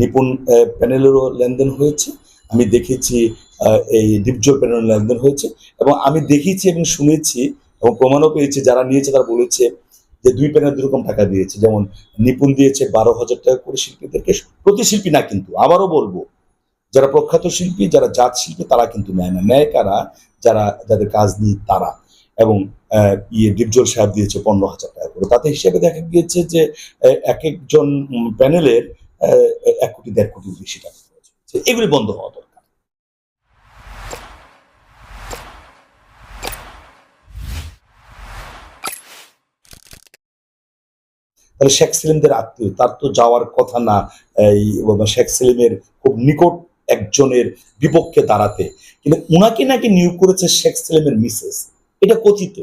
নিপুণ প্যানেলেরও লেনদেন হয়েছে। আমি দেখেছি এই ডিপজল প্যানেল লেনদেন হয়েছে এবং আমি দেখেছি এবং শুনেছি এবং প্রমাণও পেয়েছি, যারা নিয়েছে তারা বলেছে যে দুই প্যানেল দুরকম টাকা দিয়েছে। যেমন নিপুণ দিয়েছে বারো হাজার টাকা করে শিল্পীদেরকে, প্রতি শিল্পী না কিন্তু, আবারও বলব, যারা প্রখ্যাত শিল্পী, যারা জাত শিল্পী, তারা কিন্তু নেয় না। নেয় কারা? যারা, যাদের কাজ নেই তারা। এবং ইয়ে ডিপজল সাহেব দিয়েছে পনেরো হাজার টাকা করে। তাতে হিসেবে দেখা গিয়েছে যে এক একজন প্যানেলের এক কোটি, দেড় কোটির বেশি টাকা। এগুলি বন্ধ হওয়া দরকার। তাহলে শেখ সেলিমদের আত্মীয়, তার তো যাওয়ার কথা না, এই শেখ সেলিমের খুব নিকট একজনের বিপক্ষে দাঁড়াতে। কিন্তু উনাকে নাকি নিয়োগ করেছে শেখ সেলিমের মিসেস, এটা কথিত।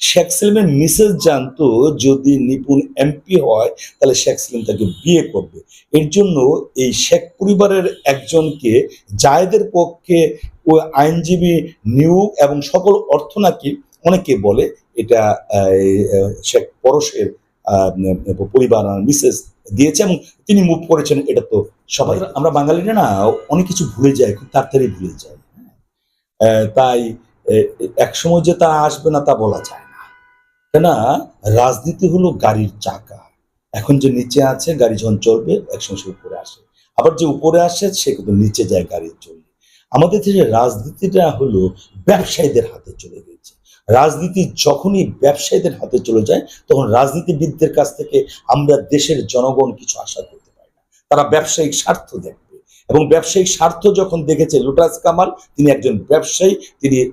শেখ সেলিমের মিসেস জানতো যদি নিপুণ এমপি হয় তাহলে শেখ সেলিম তাকে বিয়ে করবে। এর জন্য এই শেখ পরিবারের একজনকে জায়েদের পক্ষে ও আইনজীবী নিয়োগ এবং সকল অর্থ নাকি অনেকে বলে এটা শেখ পরশের পরিবার মিসেস দিয়েছে এবং তিনি মুভ করেছেন এটা তো সবাই আমরা বাঙালিরা না অনেক কিছু ভুলে যাই খুব তাড়াতাড়ি ভুলে যাই। আহ, তাই এক সময় যে তা আসবে না তা বলা যায় না কেননা, রাজনীতি হলো গাড়ির চাকা। এখন যে নিচে আছে, গাড়ি যখন চলবে একসময় সে উপরে আসে। আবার যে উপরে আসে, সে কিন্তু নিচে যায় গাড়ির জন্য আমাদের দেশে রাজনীতিটা হলো ব্যবসায়ীদের হাতে চলে গেছে। রাজনীতি যখনই ব্যবসায়ীদের হাতে চলে যায়, তখন রাজনীতিবিদদের কাছ থেকে আমরা দেশের জনগণ কিছু আশা করতে পারি না। তারা ব্যবসায়িক স্বার্থ দেখবে এবং ব্যবসায়িক স্বার্থ যখন দেখেছে লোটাস কামাল, তিনি একজন ব্যবসায়ী, তিনি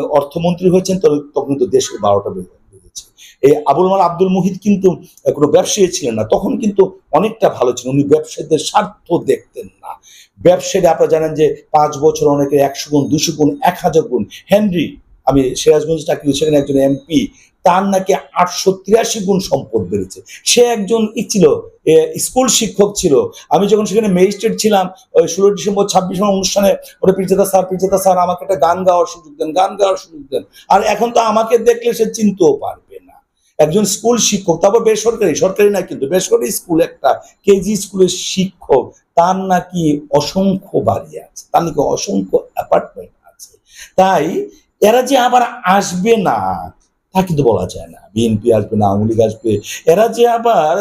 অর্থমন্ত্রী হয়েছেন তখন- তো দেশের বারোটা বেজেছে এই আবুল মাল আব্দুল মুহিত কিন্তু কোনো ব্যবসায়ী ছিলেন না, তখন কিন্তু অনেকটা ভালো ছিলেন, উনি ব্যবসায়ীদের স্বার্থ দেখতেন না। ব্যবসায়ী আপনারা জানেন যে পাঁচ বছর অনেকে একশো গুণ, দুশো গুণ, এক হাজার গুণ, হেনরি, আমি সিরাজগঞ্জ চাকরি সেখানে একজন এমপি তার নাকি আটশো তিরাশি গুণ সম্পদ বেড়েছে। সে একজন ই ছিল স্কুল শিক্ষক ছিল। আমি যখন সেখানে ম্যাজিস্ট্রেট ছিলাম, ওই ষোলো ডিসেম্বর, ছাব্বিশ অনুষ্ঠানে ওটা পিরজাদা স্যার পিরজাদা স্যার আমাকে একটা গান গাওয়ার সুযোগ দেন, গান গাওয়ার সুযোগ দেন। আর এখন তো আমাকে দেখলে সে চিনতেও পারবে না। একজন স্কুল শিক্ষক, তারপর বেসরকারি, সরকারি না কিন্তু, বেসরকারি স্কুল একটা, কেজি স্কুলের শিক্ষক, তার নাকি অসংখ্য বাড়ি আছে, তার নাকি অসংখ্য অ্যাপার্টমেন্ট আছে। তাই এরা যে আবার আসবে না তা কিন্তু বলা যায় না। বিএনপি আসবে না, আওয়ামী লীগ আসবে। এরা যে আবার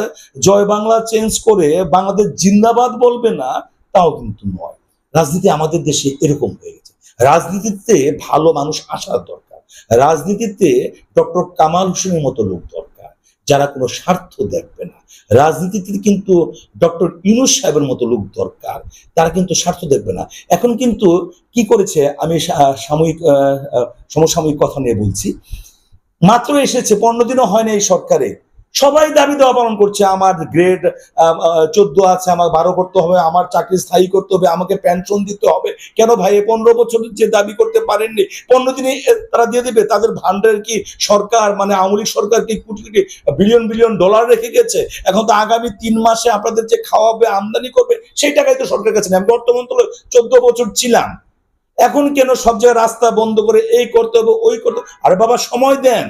জয় বাংলা চেঞ্জ করে বাংলাদেশ জিন্দাবাদ বলবে না, তাও কিন্তু নয়। রাজনীতি আমাদের দেশে এরকম হয়ে গেছে। রাজনীতিতে ভালো মানুষ আসার দরকার। রাজনীতিতে ডক্টর কামাল হোসেনের মতো লোক দরকার, যারা কোনো স্বার্থ দেখবে না। রাজনীতিতে কিন্তু ডক্টর ইউনুস সাহেবের মতো লোক দরকার, তারা কিন্তু স্বার্থ দেখবে না। এখন কিন্তু কি করেছে? আমি সাময়িক সমসাময়িক কথা নিয়ে বলছি। মাত্র এসেছে, পনেরো দিনও হয় না এই সরকারে। সবাই দাবি দেওয়া পালন করছে, আমার গ্রেড চোদ্দ আছে, আমার বারো করতে হবে, আমার চাকরি স্থায়ী করতে হবে, আমাকে পেনশন দিতে হবে। কেন ভাই, এই পনেরো বছর যে দাবি করতে পারেননি, পনেরো দিনে তারা দিয়ে দেবে, তাদের ভান্ডারের কি সরকার মানে আওয়ামী লীগ সরকার কি crore crore billion billion dollar রেখে গেছে? এখন তো আগামী তিন মাসে আপনাদের যে খাওয়াবে, আমদানি করবে, সেই টাকাই তো সরকারের কাছে আমি অর্থমন্ত্রণালয় চোদ্দ বছর ছিলাম। এখন কেন সব জায়গায় রাস্তা বন্ধ করে এই করতে হবে, ওই করতে আরে বাবা, সময় দেন।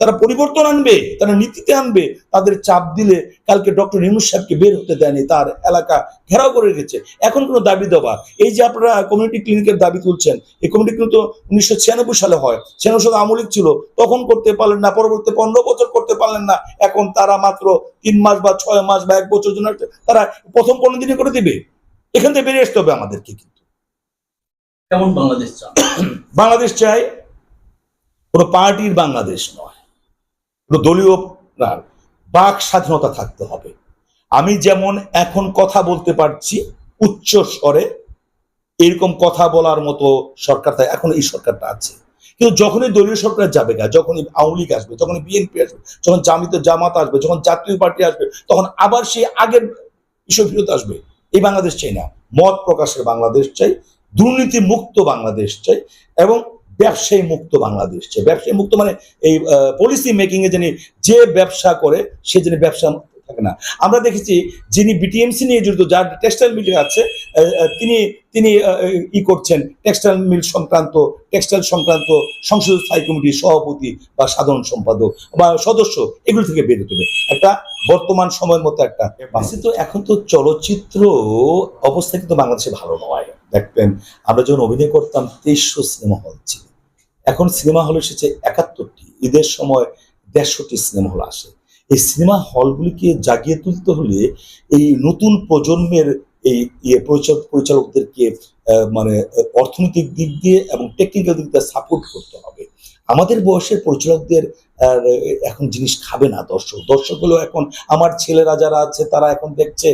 তারা পরিবর্তন আনবে, তারা নীতিতে আনবে। তাদের চাপ দিলে কালকে ডক্টর ইউনুস সাহেবকে বের হতে দেয়নি, তার এলাকা ঘেরাও করে রেখেছে। এখন কোনো দাবি দেওয়া। এই যে আপনারা কমিউনিটি ক্লিনিকের দাবি তুলছেন, এই কমিউনিটি ক্লিনিক তো উনিশশো ছিয়ানব্বই সালে হয়। ছিয়ানব্বই সালে আমলিক ছিল, তখন করতে পারলেন না পরবর্তী পনেরো বছর করতে পারলেন না। এখন তারা মাত্র তিন মাস বা ছয় মাস বা এক বছর জন্য তারা প্রথম পনেরো দিনে করে দিবে। এখান থেকে বেরিয়ে আসতে হবে আমাদেরকে কেমন বাংলাদেশ চান বাংলাদেশ চাই কোনো পার্টির বাংলাদেশ নয়, কোনো দলীয় বাক স্বাধীনতা থাকতে হবে। আমি যেমন এখন কথা বলতে পারছি উচ্চ স্বরে, এরকম কথা বলার মতো সরকার তাই এখন এই সরকারটা আছে। কিন্তু যখনই দলীয় সরকার যাবে গা, যখনই আওয়ামী লীগ আসবে যখন বিএনপি আসবে, যখন জামিত জামাত আসবে, যখন জাতীয় পার্টি আসবে, তখন আবার সেই আগের বিষয় ফিরত আসবে। এই বাংলাদেশ চাই না। মত প্রকাশের বাংলাদেশ চাই। দুর্নীতি মুক্ত বাংলাদেশ চাই এবং ব্যবসায়ী মুক্ত বাংলাদেশ চাই। ব্যবসায়ী মুক্ত মানে এই পলিসি মেকিং এ যিনি যে ব্যবসা করে সে যিনি ব্যবসা থাকে না। আমরা দেখেছি যিনি বিটিএমসি নিয়ে জড়িত যার টেক্সটাইল মিলে আছে তিনি তিনি ই করছেন টেক্সটাইল মিল সংক্রান্ত টেক্সটাইল সংক্রান্ত সংসদ স্থায়ী কমিটির সভাপতি বা সাধারণ সম্পাদক বা সদস্য এগুলো থেকে বেরোতে হবে একটা বর্তমান সময়ের মতো একটা। তো এখন তো চলচ্চিত্র অবস্থা কিন্তু বাংলাদেশে ভালো নয়। দেখবেন, আমরা যখন অভিনয় করতাম, তেইশশো সিনেমা হল ছিল। এখন সিনেমা হল এসেছে একাত্তরটি। ঈদের সময় দেড়শোটি সিনেমা হল আসে। এই সিনেমা হলগুলিকে জাগিয়ে তুলতে হলে এই নতুন প্রজন্মের এই ইয়ে পরিচালক, পরিচালকদেরকে মানে অর্থনৈতিক দিক দিয়ে এবং টেকনিক্যাল দিক দিয়ে সাপোর্ট করতে হবে। আমাদের বয়সের পরিচালকদের এখন জিনিস খাবে না দর্শক। দর্শক হলো এখন আমার ছেলেরা যারা আছে তারা এখন দেখছে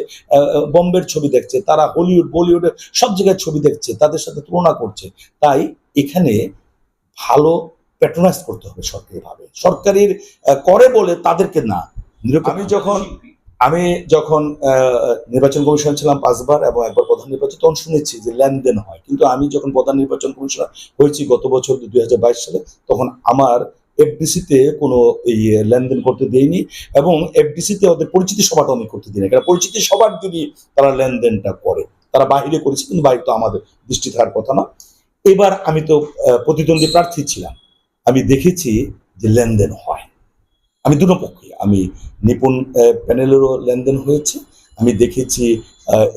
বম্বের ছবি দেখছে তারা হলিউড বলিউডের সব জায়গায় ছবি দেখছে তাদের সাথে তুলনা করছে। তাই এখানে ভালো প্যাট্রোনাইজ করতে হবে সরকারি ভাবে সরকারের করে বলে তাদেরকে না। আমি যখন আমি যখন নির্বাচন কমিশন ছিলাম পাঁচবার এবং একবার প্রধান নির্বাচন তখন শুনেছি যে লেনদেন হয়। কিন্তু আমি যখন প্রধান নির্বাচন কমিশনার হয়েছি গত বছর দুই হাজার বাইশ সালে, তখন আমার এফডিসিতে কোনো এই লেনদেন করতে দেয়নি এবং এফডিসিতে ওদের পরিচিতি সভাটা আমি করতে দিই না কারণ পরিচিতি সবার যদি তারা লেনদেনটা করে, তারা বাইরে করেছে, কিন্তু বাইরে তো আমাদের দৃষ্টি থাকার কথা না। এবার আমি তো প্রতিদ্বন্দ্বী প্রার্থী ছিলাম। আমি দেখেছি যে লেনদেন হয়। আমি দুটো পক্ষে আমি নিপুণ প্যানেলেরও লেনদেন হয়েছে, আমি দেখেছি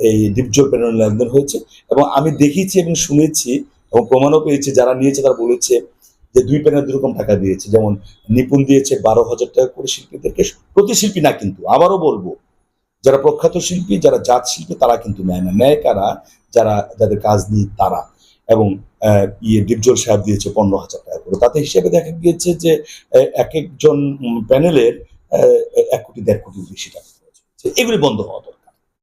এই ডিপজল প্যানেলের লেনদেন হয়েছে, এবং আমি দেখেছি এবং শুনেছি এবং প্রমাণও পেয়েছি, যারা নিয়েছে তারা বলেছে যে দুই প্যানেল দুরকম টাকা দিয়েছে। যেমন নিপুণ দিয়েছে বারো হাজার টাকা করে শিল্পীদেরকে, প্রতি শিল্পী না কিন্তু, আবারও বলব, যারা প্রখ্যাত শিল্পী, যারা জাত শিল্পী, তারা কিন্তু নেয় না। নেয় কারা? যারা, যাদের কাজ নেই, তারা। এবং ইয়ে ডিপজল সাহেব দিয়েছে পনেরো হাজার টাকা করে। তাতে হিসেবে দেখা গিয়েছে যে এক একজন প্যানেলের এক কোটি দেড় কোটির বেশি টাকা এগুলি বন্ধ হওয়া দরকার।